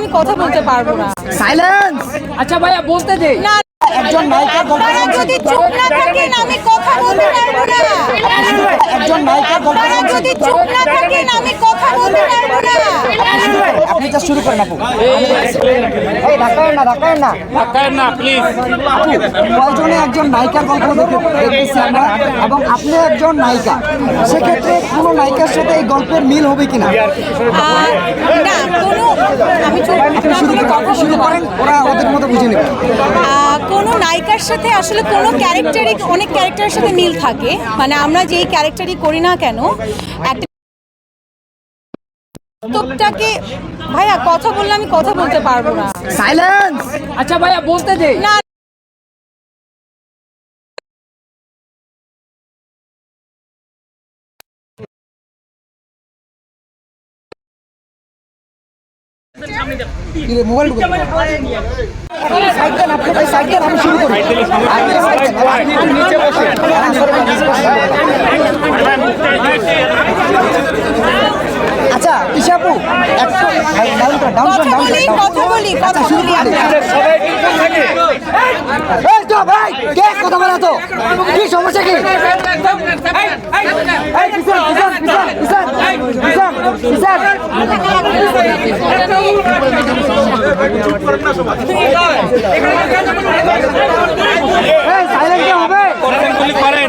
আমি কথা বলতে পারব না। সাইলেন্স আচ্ছা ভাইয়া বলতে দে। না একজন নায়িকার গল্প যদি চুপ না থাকেন আমি কথা বলতে পারব না। একজন নায়িকার গল্প যদি চুপ না থাকেন আমি কথা বলতে পারব না। আপনি যা শুরু করেন আপু। এই ঢাকায় না ঢাকায় না। ঢাকায় না প্লিজ আপু কয়জনে একজন নায়িকার গল্প দেখে- দেখতেছি আমরা এবং আপনি একজন নায়িকা সেক্ষেত্রে কোনো নায়িকার সাথে এই গল্পের মিল হবে কিনা আহ, না কোনো আমি চুপ আপনি না শুরু বলে করেন, কথা আপনি শুরু করেন ওরা ওদের মতো বুঝে নেবে। কোনো নায়িকার সাথে আসলে কোনো ক্যারেক্টারই অনেক ক্যারেক্টারের সাথে মিল থাকে। মানে আমরা যেই ক্যারেক্টারই করি না কেন একটা বাস্তবটাকে ভাইয়া কথা বললে আমি কথা বলতে পারব না। সাইলেন্স আচ্ছা ভাইয়া বলতে দে। না আচ্ছা ইশাপু একটু ডাউন কর ডাউন কর কথা ডাউন বলি আচ্ছা শুরু বলি। এই তো ভাই কে কথা বলে তো কি সমস্যা কি? হবে? করেন।